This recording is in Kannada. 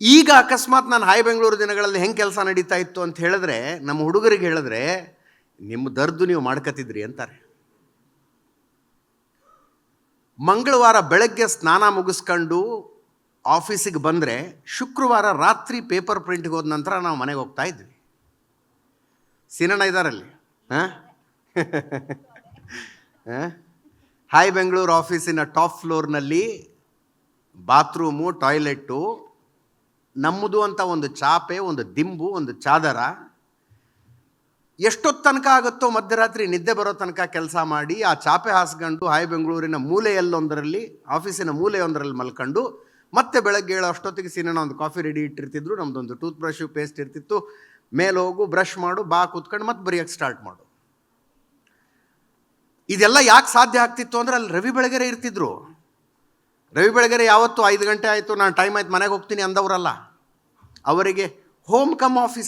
ಈಗ ಅಕಸ್ಮಾತ್ ನಾನು ಹಾಯ್ ಬೆಂಗಳೂರು ದಿನಗಳಲ್ಲಿ ಹೆಂಗೆ ಕೆಲಸ ನಡೀತಾ ಇತ್ತು ಅಂತ ಹೇಳಿದ್ರೆ, ನಮ್ಮ ಹುಡುಗರಿಗೆ ಹೇಳಿದ್ರೆ, ನಿಮ್ಮ ದರ್ದು ನೀವು ಮಾಡ್ಕತಿದ್ರಿ ಅಂತಾರೆ. ಮಂಗಳವಾರ ಬೆಳಗ್ಗೆ ಸ್ನಾನ ಮುಗಿಸ್ಕೊಂಡು ಆಫೀಸಿಗೆ ಬಂದರೆ, ಶುಕ್ರವಾರ ರಾತ್ರಿ ಪೇಪರ್ ಪ್ರಿಂಟ್ಗೆ ಹೋದ ನಂತರ ನಾವು ಮನೆಗೆ ಹೋಗ್ತಾ ಇದ್ವಿ. ಸಿನಣ್ಣ ಇದ್ದಾರಲ್ಲಿ ಹಾಂ? ಹಾಯ್ ಬೆಂಗಳೂರು ಆಫೀಸಿನ ಟಾಪ್ ಫ್ಲೋರ್ನಲ್ಲಿ ಬಾತ್ರೂಮು, ಟಾಯ್ಲೆಟ್ಟು ನಮ್ಮದು ಅಂತ ಒಂದು ಚಾಪೆ, ಒಂದು ದಿಂಬು, ಒಂದು ಚಾದರ ಎಷ್ಟೊತ್ತು ತನಕ ಆಗುತ್ತೋ ಮಧ್ಯರಾತ್ರಿ ನಿದ್ದೆ ಬರೋ ತನಕ ಕೆಲಸ ಮಾಡಿ ಆ ಚಾಪೆ ಹಾಸ್ಕೊಂಡು ಹಾಯ್ ಬೆಂಗಳೂರಿನ ಮೂಲೆಯಲ್ಲೊಂದರಲ್ಲಿ, ಆಫೀಸಿನ ಮೂಲೆಯೊಂದರಲ್ಲಿ ಮಲ್ಕೊಂಡು ಮತ್ತೆ ಬೆಳಗ್ಗೆ ಹೇಳೋ ಅಷ್ಟೊತ್ತಿಗೆ ಸೀನಣ್ಣ ಒಂದು ಕಾಫಿ ರೆಡಿ ಇಟ್ಟಿರ್ತಿದ್ರು ನಮ್ಮದೊಂದು ಟೂತ್ ಬ್ರಷ್ ಪೇಸ್ಟ್ ಇರ್ತಿತ್ತು. ಮೇಲೆ ಹೋಗು, ಬ್ರಷ್ ಮಾಡು, ಬಾ ಕೂತ್ಕೊಂಡು ಮತ್ತೆ ಬರೆಯೋಕ್ಕೆ ಸ್ಟಾರ್ಟ್ ಮಾಡು. ಇದೆಲ್ಲ ಯಾಕೆ ಸಾಧ್ಯ ಆಗ್ತಿತ್ತು ಅಂದರೆ ಅಲ್ಲಿ ರವಿ ಬೆಳಗೆರೆ ಇರ್ತಿದ್ರು. ರವಿ ಬೆಳಗೆರೆ ಯಾವತ್ತು ಐದು ಗಂಟೆ ಆಯಿತು, ನಾನು ಟೈಮ್ ಆಯ್ತು ಮನೆಗೆ ಹೋಗ್ತೀನಿ ಅಂದವರಲ್ಲ. ಅವರಿಗೆ ಹೋಮ್ ಕಮ್ ಆಫೀಸ್